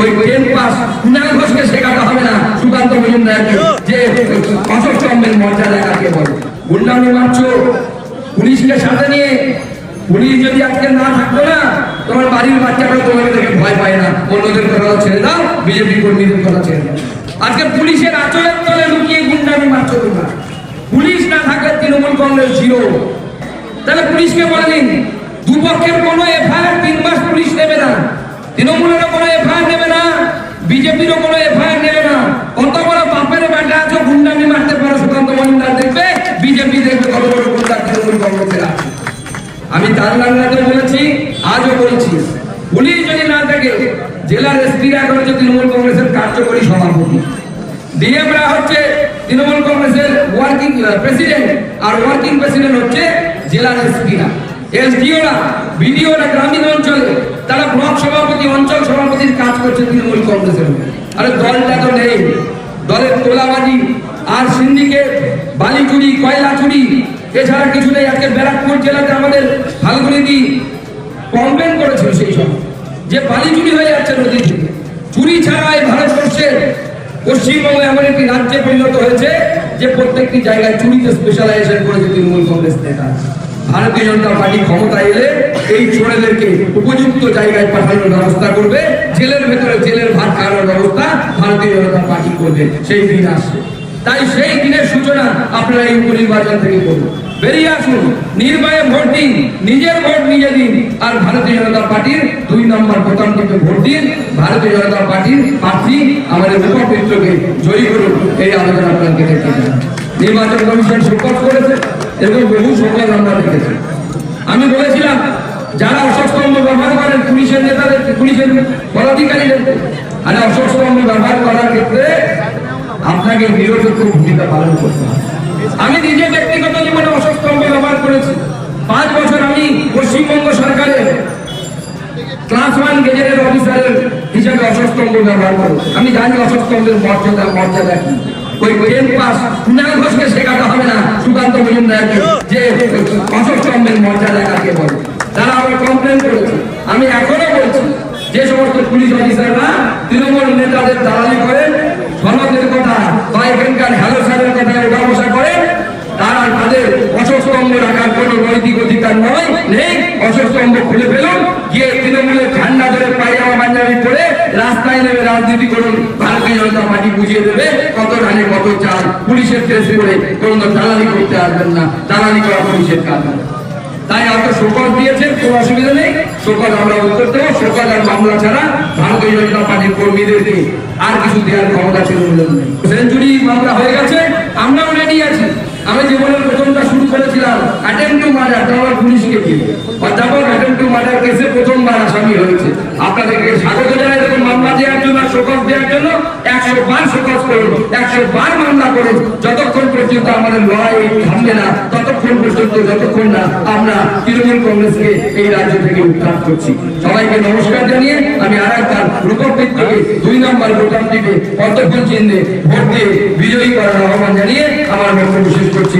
ওই ten pass Kunal ঘোষকে শেখাতে হবে না। সুকান্ত যে অশোক মর্যাদা কাকে বলে? গুন্ডামি পুলিশকে সাথে নিয়ে, পুলিশ যদি আজকে না থাকতো না, তোমার বাড়ির ভয় পায় না। অন্যদের কথা ছেড়ে দাও, বিজেপি কর্মীদের কথা ছেড়ে আজকে পুলিশের আচলের তলে লুকিয়ে গুন্ডামি তোমরা। পুলিশ না থাকলে তৃণমূল কংগ্রেস জিরো। তাহলে পুলিশকে বলে দিন, দুপক্ষের কোনো এফআইআর তিন মাস পুলিশ নেবে না। তৃণমূলেরও কোনো এফআইআর নেবে বিজেপিরও কোনো এফআইআর নেবে না। কত বড় বাপের বেটা আছো গুন্ডামি মারতে পারো, সুকান্ত মজুমদার দেখবে, বিজেপি দেখবে কত বড় গুন্ডা তৃণমূল কংগ্রেসের আছে। আমি তার বাংলাতে বলেছি, আজও বলছি, পুলিশ যদি না থাকে জেলার এসপিরা এখন হচ্ছে তৃণমূল কংগ্রেসের কার্যকরী সভাপতি। ডিএমরা হচ্ছে তৃণমূল কংগ্রেসের ওয়ার্কিং প্রেসিডেন্ট আর ওয়ার্কিং প্রেসিডেন্ট হচ্ছে জেলার এসপিরা এসডিওরা বিডিওরা গ্রামীণ অঞ্চলে করছে তৃণমূল কংগ্রেসের আরে দলটা তো নেই। দলের তোলাবাজি আর সিন্ডিকেট বালি চুরি কয়লা চুরি এছাড়া কিছু নেই। আজকে ব্যারাকপুর জেলাতে আমাদের ফাল্গুনিদি কমপ্লেন করেছিল সেই সময় যে বালি চুরি হয়ে যাচ্ছে নদী থেকে। চুরি ছাড়া এই ভারতবর্ষের পশ্চিমবঙ্গ এমন একটি রাজ্যে পরিণত হয়েছে যে প্রত্যেকটি জায়গায় চুরিতে স্পেশালাইজেশন করেছে তৃণমূল কংগ্রেস নেতা। ভারতীয় জনতা পার্টি ক্ষমতা এলে এই চোরেদেরকে উপযুক্ত জায়গায় পাঠানোর ব্যবস্থা করবে। জেলের ভেতরে জেলের ভাত খাওয়ানোর ব্যবস্থা ভারতীয় জনতা পার্টি করবে। সেই দিন আসছে তাই সেই দিনের সূচনা আপনারা এই উপনির্বাচন থেকে করুন। বেরিয়ে আসুন। নির্বায়ে ভোট দিন। নিজের ভোট নিজে দিন। আর ভারতীয় জনতা পার্টির দুই নম্বর প্রথম টিপে ভোট দিন। ভারতীয় জনতা পার্টির প্রার্থী আমাদের উপমিত্রকে জয়ী করুন। এই আলোচনা আপনাকে দেখতে নির্বাচন কমিশন শোকজ করেছে এবং বহু শোকজ আমরা দেখেছি আমি বলেছিলাম যারা অশোক স্তম্ভ ব্যবহার করেন পুলিশের নেতাদের, পুলিশের পদাধিকারীদের। আর অশোক স্তম্ভ ব্যবহার করার ক্ষেত্রে আপনাকে নিরপেক্ষ ভূমিকা পালন করতে আমি নিজে ব্যক্তিগত জীবনে অশোক স্তম্ভ ব্যবহার করেছি। পাঁচ বছর আমি পশ্চিমবঙ্গ সরকারের ক্লাস ওয়ান গেজেটের অফিসারের হিসেবে অশোকস্তম্ভ ব্যবহার করো। আমি জানি অশোকস্তম্ভের মর্যাদা মর্যাদা কি। ওই টেন পাস কুণাল ঘোষকে শেখাতে হবে না সুকান্ত মজুমদারকে যে অশোকস্তম্ভের মর্যাদা কাকে বলে। তারা আমার কমপ্লেন করেছে আমি এখনও বলছি, যে সমস্ত পুলিশ অফিসাররা তৃণমূল নেতাদের দালালি করেন সনদের কথা, বা এখানকার হ্যালো স্যারের কথা ওঠা বসা করে, তারা তাদের অশোকস্তম্ভ রাখার কোনো নৈতিক অধিকার নয়, নেই অশোকস্তম্ভ খুলে ফেলুন, গিয়ে তৃণমূলের ঠান্ডা ধরে পায়জামা পাঞ্জাবি পরে রাস্তায় নেমে রাজনীতি করুন, ভারতীয় জনতা পার্টি বুঝিয়ে দেবে কত ধানে কত চাল, পুলিশের ড্রেস পরে কোনো দালালি করতে আসবেন না, দালালি করা পুলিশের কাজ। তাই আপনি শোকজ দিয়েছেন, কোনো অসুবিধা নেই। শোকজ আমরা উত্তর দেবো। শোকজ আর মামলা ছাড়া ভারতীয় জনতা পার্টির কর্মীদেরকে আর কিছু দেওয়ার ক্ষমতা ছিল সেঞ্চুরি মামলা হয়ে গেছে, আমরাও রেডি আছি। আমি জীবনের প্রথমটা শুরু করেছিলাম আমার পুলিশকে দিয়ে। প্রথমবার আসামি হয়েছে। আপনাদেরকে স্বাগত জানাই মামলা দেওয়ার জন্য, শোকজ দেওয়ার জন্য একশো বার শোকজ করুন, একশো বার মামলা করুন। যতক্ষণ পর্যন্ত আমাদের লড়াই থামবে না, ততক্ষণ পর্যন্ত, যতক্ষণ না আমরা তৃণমূল কংগ্রেসকে এই রাজ্য থেকে উত্থান করছি। সবাইকে নমস্কার জানিয়ে আমি আর একবার রূপকৃত থেকে দুই নম্বর ভোটার টিপে পদ্মফুল চিহ্নে ভোট দিয়ে বিজয়ী করার আহ্বান জানিয়ে আমার বক্তব্য শেষ করছি।